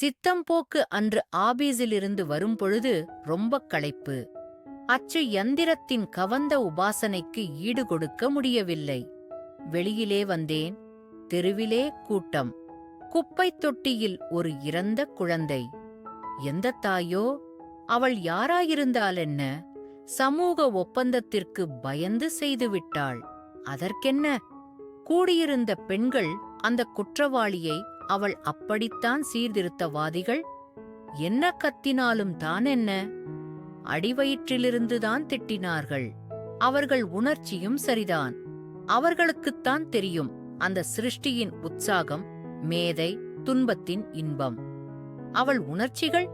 சித்தம்போக்கு அன்று ஆபீஸிலிருந்து வரும்பொழுது ரொம்ப களைப்பு. அச்சு யந்திரத்தின் கவந்த உபாசனைக்கு ஈடுகொடுக்க முடியவில்லை. வெளியிலே வந்தேன். தெருவிலே கூட்டம். குப்பைத் தொட்டியில் ஒரு இறந்த குழந்தை. எந்த தாயோ? அவள் யாராயிருந்தாலென்ன? சமூக ஒப்பந்தத்திற்கு பயந்து செய்துவிட்டாள் அதற்கென்ன? கூடியிருந்த பெண்கள் அந்த குற்றவாளியை அவள் அப்படித்தான் சீர்திருத்தவாதிகள். என்ன கத்தினாலும் தான் என்ன? அடிவயிற்றிலிருந்துதான் திட்டினார்கள். அவர்கள் உணர்ச்சியும் சரிதான். அவர்களுக்குத்தான் தெரியும் அந்த சிருஷ்டியின் உற்சாகம் மேதை துன்பத்தின் இன்பம். அவள் உணர்ச்சிகள்?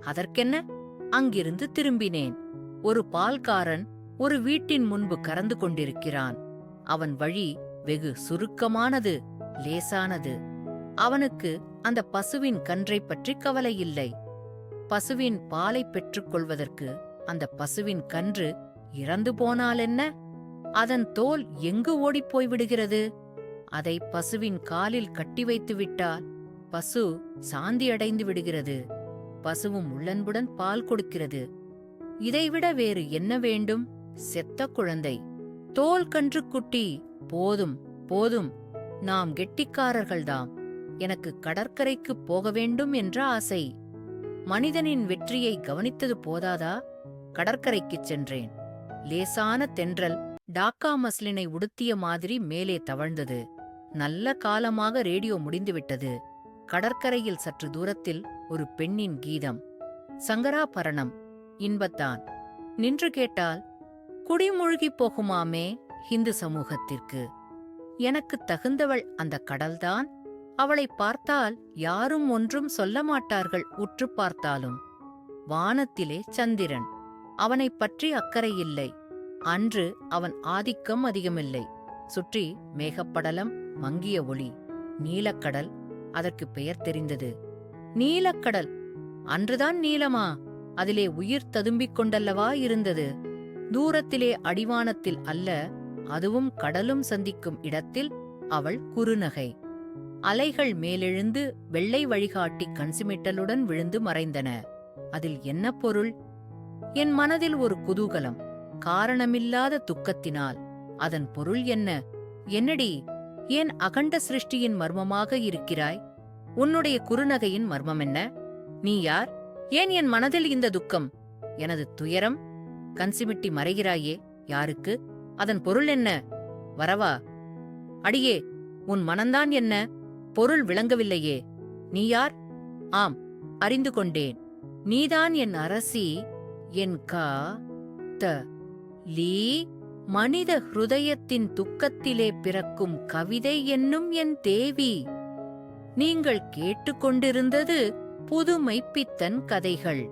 அதற்கென்ன? அங்கிருந்து திரும்பினேன். ஒரு பால்காரன் ஒரு வீட்டின் முன்பு கறந்து கொண்டிருக்கிறான். அவன் வழி வெகு சுருக்கமானது லேசானது. அவனுக்கு அந்த பசுவின் கன்றை பற்றி கவலை இல்லை பசுவின் பாலை பெற்றுக்கொள்வதற்கு அந்த பசுவின் கன்று இறந்து போனாலென்ன அதன் தோல் எங்கு ஓடிப்போய் விடுகிறது அதை பசுவின் காலில் கட்டி வைத்து விட்டால் பசு சாந்தியடைந்து விடுகிறது. பசுவும் உள்ளன்புடன் பால் கொடுக்கிறது. இதைவிட வேறு என்ன வேண்டும்? செத்த குழந்தை. தோல் கன்று குட்டி போதும் போதும். நாம் கெட்டிக்காரர்கள்தாம். எனக்கு கடற்கரைக்குப் போக வேண்டும் என்ற ஆசை. மனிதனின் வெற்றியை கவனித்தது போதாதா? கடற்கரைக்குச் சென்றேன். லேசான தென்றல் டாக்கா மஸ்லினை உடுத்திய மாதிரி மேலே தவழ்ந்தது. நல்ல காலமாக ரேடியோ முடிந்துவிட்டது. கடற்கரையில் சற்று தூரத்தில் ஒரு பெண்ணின் கீதம். சங்கராபரணம் இன்பத்தான். நின்று கேட்டால் குடிமுழுகிப் போகுமாமே ஹிந்து சமூகத்திற்கு. எனக்கு தகுந்தவள் அந்த கடல்தான் அவளை பார்த்தால் யாரும் ஒன்றும் சொல்ல மாட்டார்கள் உற்று பார்த்தாலும். வானத்திலே சந்திரன். அவனைப் பற்றி அக்கறை இல்லை. அன்று அவன் ஆதிக்கம் அதிகமில்லை. சுற்றி மேகப்படலம் மங்கிய ஒளி நீலக்கடல் அதற்கு பெயர் தெரிந்தது. நீலக்கடல்! அன்றுதான் நீலமா? அதிலே உயிர் ததும்பிக் கொண்டல்லவா இருந்தது? தூரத்திலே அடிவானத்தில் அல்ல அதுவும் கடலும் சந்திக்கும் இடத்தில் அவள் குறுநகை. அலைகள் மேலெழுந்து வெள்ளை வழிகாட்டி கண்சிமிட்டலுடன் விழுந்து மறைந்தன. அதில் என்ன பொருள்? என் மனதில் ஒரு குதூகலம் காரணமில்லாத துக்கத்தினால். அதன் பொருள் என்ன? என்னடி ஏன் அகண்ட சிருஷ்டியின் மர்மமாக இருக்கிறாய்? உன்னுடைய குறுநகையின் மர்மம் என்ன? நீ யார்? ஏன் என் மனதில் இந்த துக்கம்? எனது துயரம்? கன்சிமிட்டி மறைகிறாயே யாருக்கு? அதன் பொருள் என்ன? வரவா? அடியே உன் மனந்தான் என்ன? பொருள் விளங்கவில்லையே. நீ யார்? ஆம் அறிந்து கொண்டேன். நீதான் என் அரசி என் கா த லீ மனித ஹிருதயத்தின் துக்கத்திலே பிறக்கும் கவிதை என்னும் என் தேவி. நீங்கள் கேட்டுக்கொண்டிருந்தது புதுமைப்பித்தன் கதைகள்.